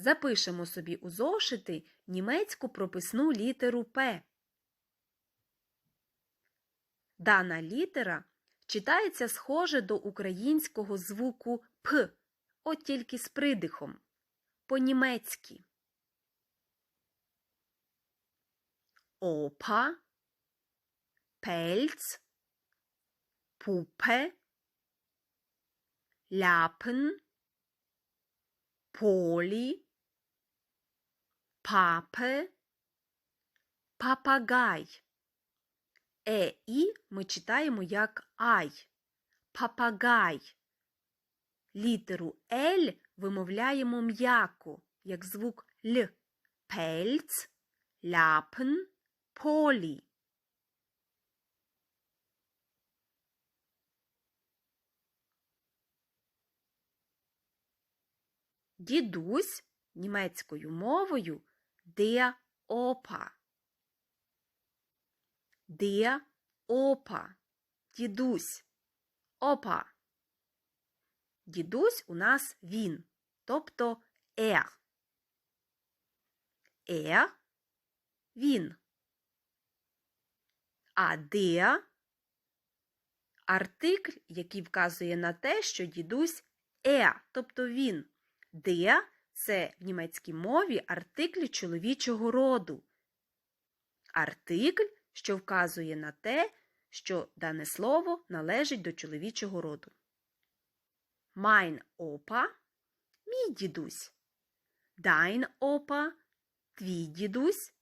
Запишемо собі у зошити німецьку прописну літеру П. Дана літера читається схоже до українського звуку П, от тільки з придихом. По-німецьки. Опа, Пельц, Пупе, Ляпен, Полі, Папе, Папагай. Е і ми читаємо як ай. Папагай. Літеру Л вимовляємо м'яко, як звук Л. Пельц, ляпен, полі. Дідусь німецькою мовою der Opa. Der Opa. Дідусь. Опа. Дідусь у нас він, тобто er. Er – він. А der – артикль, який вказує на те, що дідусь er, тобто він. Der – це в німецькій мові артикль чоловічого роду. Артикль, що вказує на те, що дане слово належить до чоловічого роду. Mein Opa – мій дідусь. Dein Opa – твій дідусь.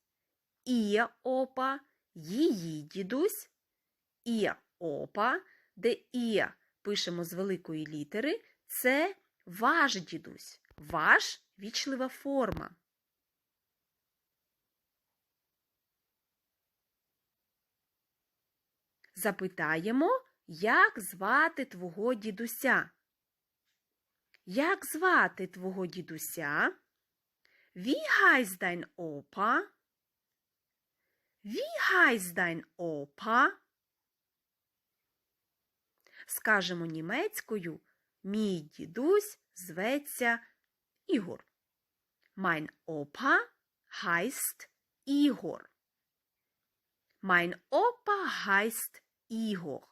Ihr Opa – її дідусь. Ihr Opa, де ihr пишемо з великої літери, це ваш дідусь. Ваш – вічлива форма. Запитаємо, як звати твого дідуся? Як звати твого дідуся? Wie heißt dein Opa? Wie heißt dein Opa? Скажемо німецькою, мій дідусь зветься Ігор. Mein Opa heißt Igor. Mein Opa heißt Ігор.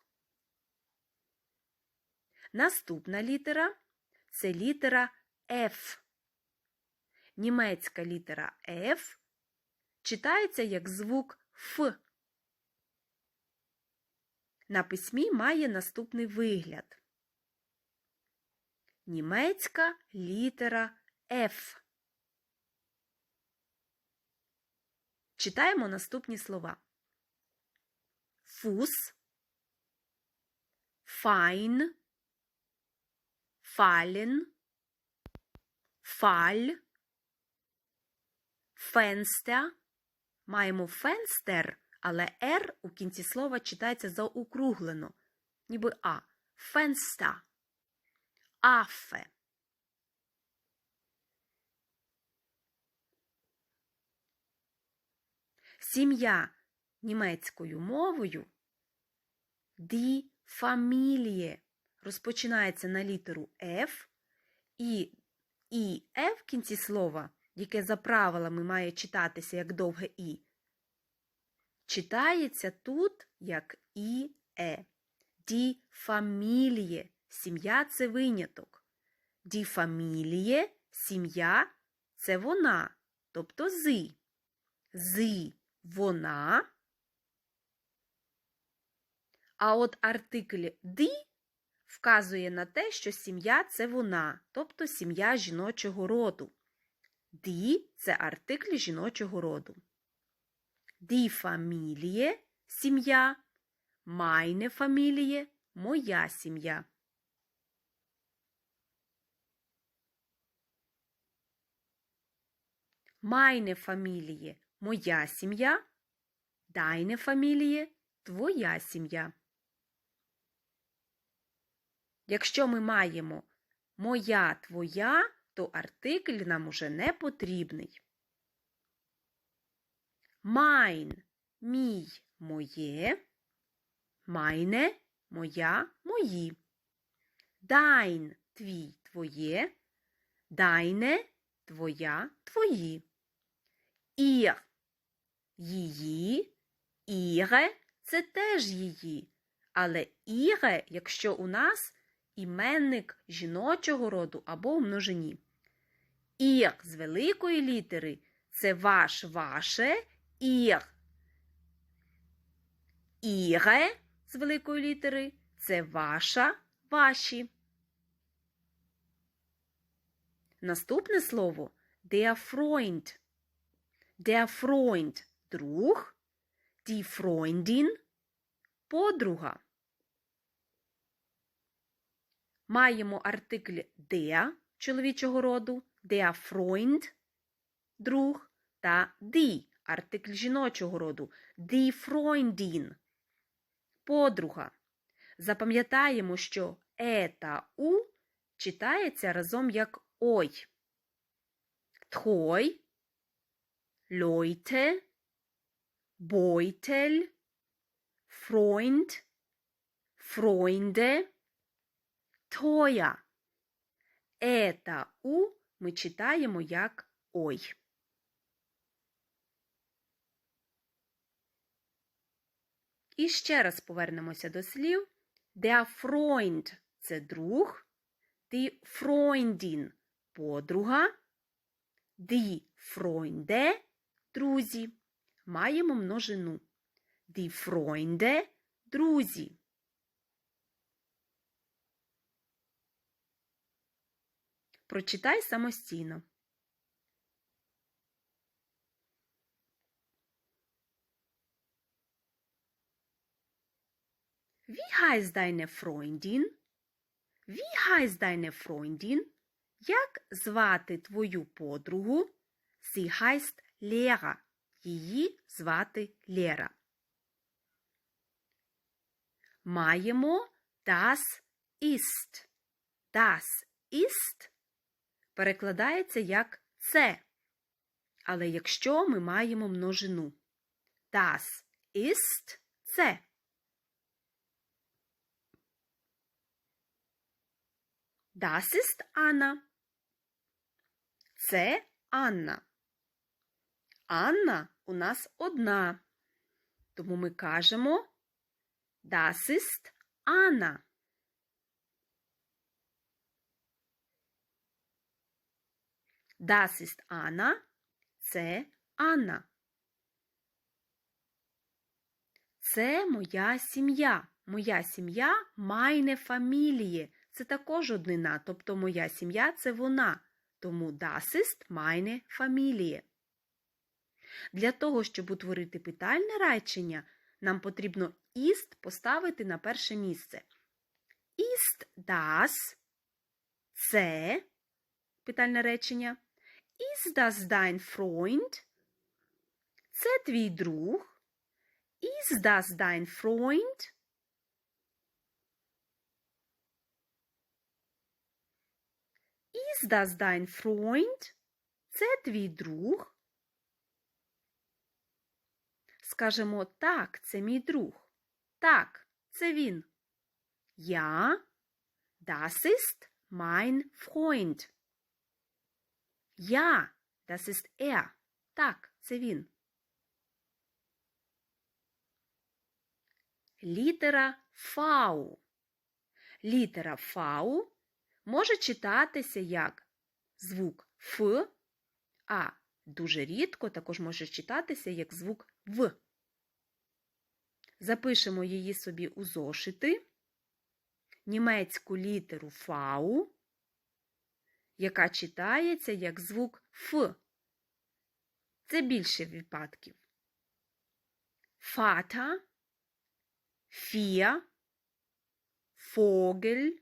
Наступна літера це літера F. Німецька літера F читається як звук Ф. На письмі має наступний вигляд. Німецька літера F. Читаємо наступні слова. Fuß, fein, fallen, Fall, Fenster. Маємо фенстер, але «р» у кінці слова читається заокруглено, ніби А. Фенста. Афе. Сім'я німецькою мовою die Familie розпочинається на літеру F і і «е» в кінці слова, яке за правилами має читатися як довге І, читається тут як і е. Die сім'я це виняток. Die Familie – сім'я це вона, тобто зи. Зи – вона. А от артикль ди вказує на те, що сім'я це вона, тобто сім'я жіночого роду. Ді це артикль жіночого роду. Ді фаміліє сім'я, майне фаміліє моя сім'я. Майне фаміліє моя сім'я, дайне фаміліє твоя сім'я. Якщо ми маємо моя твоя, то артикль нам уже не потрібний. Майн мій моє, майне моя мої. Дайн твій твоє, дайне твоя, твої. Ір її, іре це теж її. Але іре, якщо у нас іменник жіночого роду або у множині. Ір з великої літери це ваш, ваше, ір. Іре з великої літери це ваша, ваші. Наступне слово der Freund. Друг, die Freundin – подруга. Маємо артикль der чоловічого роду, der Freund – друг та die артикль жіночого роду, die Freundin – подруга. Запам'ятаємо, що е та у читається разом як ой. Трой, Leute, Beutel, Freund, Freunde, Teuer. Е та у ми читаємо як ой. І ще раз повернемося до слів. Der Freund – це друг, die Freundin – подруга, die Freunde – друзі. Маємо множину. Die Freunde – друзі. Прочитай самостійно. Wie heißt deine Freundin? Wie heißt deine Freundin? Як звати твою подругу? Sie heißt Lera. Її звати Лера. Маємо das ist. Das ist перекладається як це. Але якщо ми маємо множину das ist це. Das ist Anna. Це Анна. Анна у нас одна. Тому ми кажемо Das ist Anna. Das ist Anna. Це Анна. Це моя сім'я. Моя сім'я майне фаміліє. Це також однина, тобто моя сім'я це вона. Тому das ist meine Familie. Для того, щоб утворити питальне речення, нам потрібно ist поставити на перше місце. Ist das це питальне речення. Ist das dein Freund? Це твій друг. Ist das dein Freund? Ist das dein Freund? Це твій друг. Скажемо так, це мій друг. Так, це він. Ja, das ist mein Freund. Ja, das ist er. Так, це він. Літера Фау. Літера Фау може читатися як звук Ф, а дуже рідко також може читатися як звук В. Запишемо її собі у зошити, німецьку літеру Фау, яка читається як звук Ф. Це більше випадків. Фата, Фія, Фогель,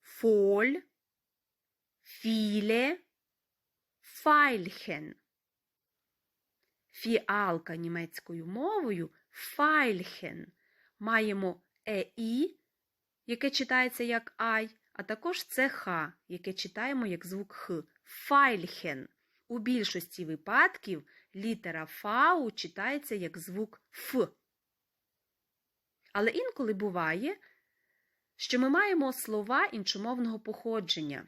Фоль, Філе, Файльхен. Фіалка німецькою мовою Файльхен. Маємо ЕІ, яке читається як Ай, а також ЦХ, яке читаємо як звук Х. Файльхен. У більшості випадків літера Фау читається як звук Ф. Але інколи буває, що ми маємо слова іншомовного походження.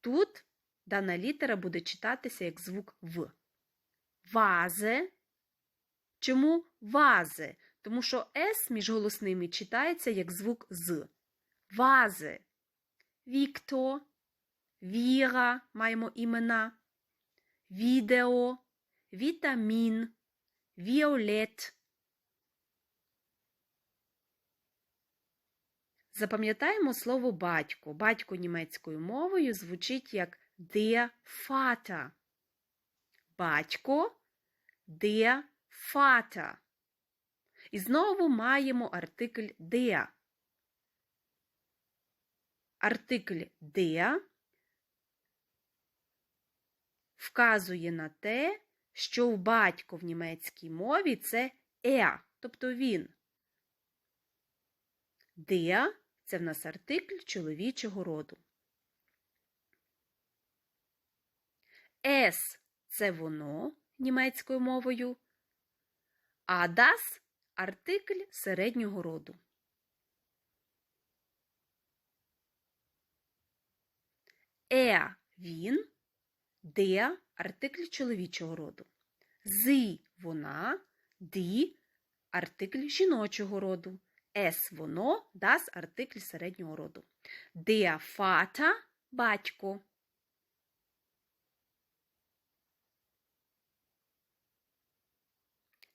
Тут дана літера буде читатися як звук В. Вазе. Чому вазе? Тому що С між голосними читається як звук з. Вазе. Вікто, Віра маємо імена, відео, вітамін, віолет. Запам'ятаємо слово батько. Батько німецькою мовою звучить як der Vater. Батько der Vater. І знову маємо артикль der. Артикль der вказує на те, що в батько в німецькій мові це er, тобто він. Der – це в нас артикль чоловічого роду. Es – це воно німецькою мовою, а das – артикль середнього роду. Er – він, der – артикль чоловічого роду. Зи – вона, ді – артикль жіночого роду. Es – воно, das – артикль середнього роду. Der Vater – батько.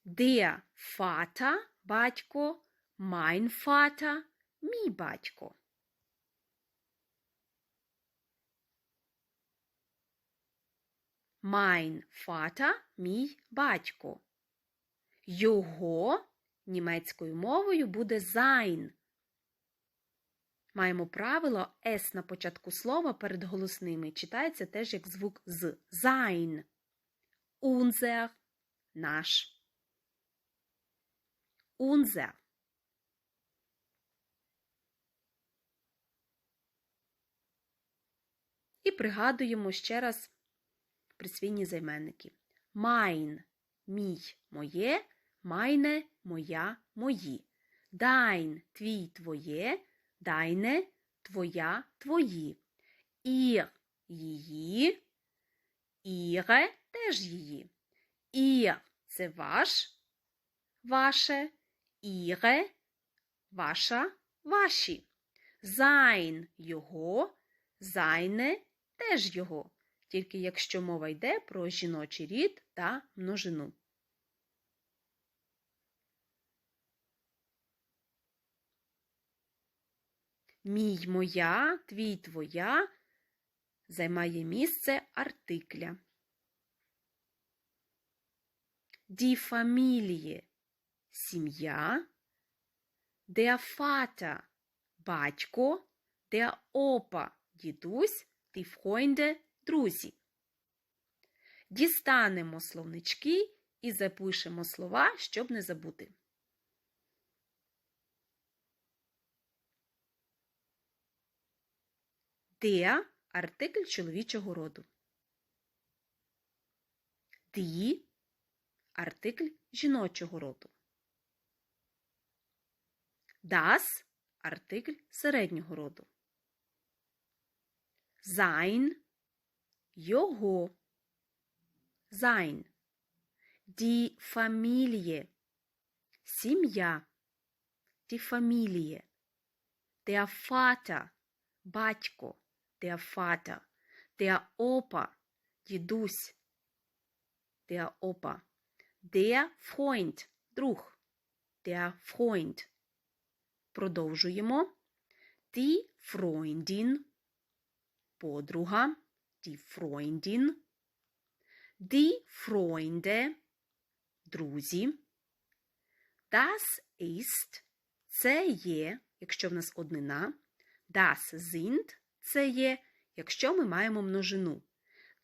Der Vater – батько, mein Vater – мій батько. Mein Vater – мій батько. Його німецькою мовою буде sein. Маємо правило S на початку слова перед голосними. Читається теж як звук з. Sein. Unser – наш. Unser. І пригадуємо ще раз присвійні займенники. Mein – мій, моє, meine – моя, мої. Dein – твій, твоє, deine – твоя, твої. Ihr – її, ihre – теж її. Ihr – це ваш, ваше, ihre – ваша, ваші. Sein – його, seine – теж його тільки якщо мова йде про жіночий рід та множину. Мій, моя, твій, твоя займає місце артикля. Die Familie – сім'я, der Vater – батько, der Opa – дідусь, die Freunde – друзі. Дістанемо словнички і запишемо слова, щоб не забути. Der – артикль чоловічого роду. Die – артикль жіночого роду. Das – артикль середнього роду. Sein – його. Sein. Die Familie. Сім'я. Die Familie. Der Vater. Батько. Der Vater. Der Opa. Дідусь. Der Opa. Der Freund. Друг. Der Freund. Продовжуємо. Die Freundin. Подруга. Die Freundin. Die Freunde. Друзі. Das ist. Це є, якщо в нас однина. Das sind це є, якщо ми маємо множину.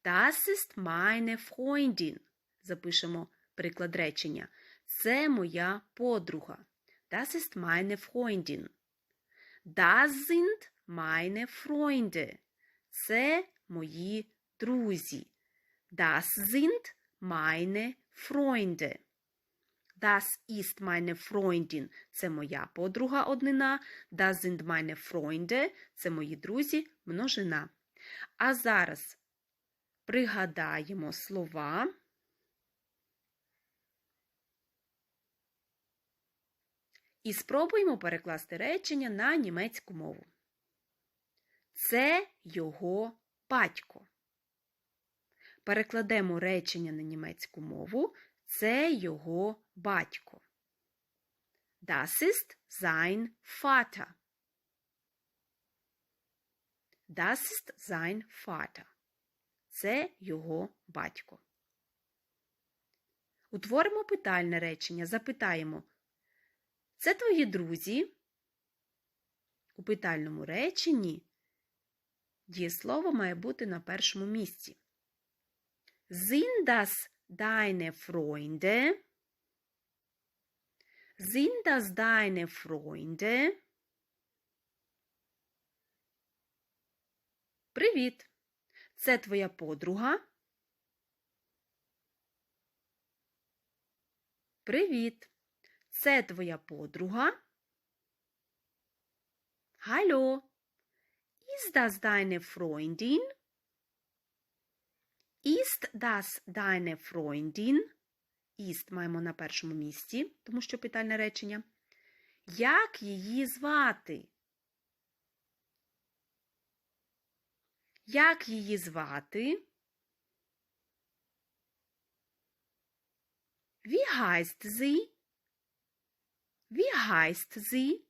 Das ist meine Freundin. Запишемо приклад речення. Це моя подруга. Das ist meine Freundin. Das sind meine Freunde. Це мої друзі. Das sind meine Freunde. Das ist meine Freundin – це моя подруга однина. Das sind meine Freunde – це мої друзі множина. А зараз пригадаємо слова. І спробуємо перекласти речення на німецьку мову. Це його батько. Перекладемо речення на німецьку мову. Це його батько. Das ist sein Vater. Das ist sein Vater. Це його батько. Утворимо питальне речення. Запитаємо. Це твої друзі? У питальному реченні дієслово має бути на першому місці. Sind das deine Freunde? Sind das deine Freunde? Привіт! Це твоя подруга? Привіт! Це твоя подруга? Hallo! Ist das deine Freundin? Ist das deine Freundin? Ist маємо на першому місці, тому що питальне речення. Як її звати? Як її звати? Wie heißt sie? Wie heißt sie?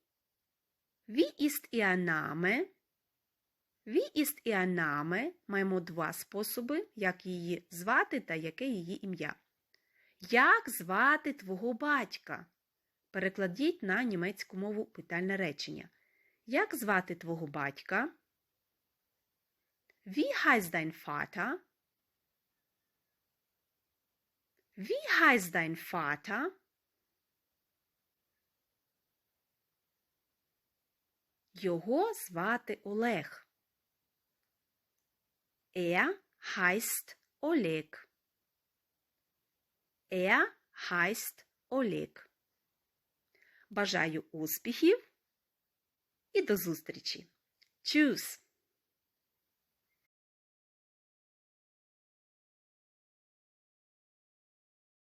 Wie ist ihr Name? Wie ist ihr Name? Маємо два способи, як її звати та яке її ім'я. Як звати твого батька? Перекладіть на німецьку мову питальне речення. Як звати твого батька? Wie heißt dein Vater? Wie heißt dein Vater? Його звати Олег. Er heißt Oleg. Er heißt Oleg. Бажаю успіхів і до зустрічі. Tschüss!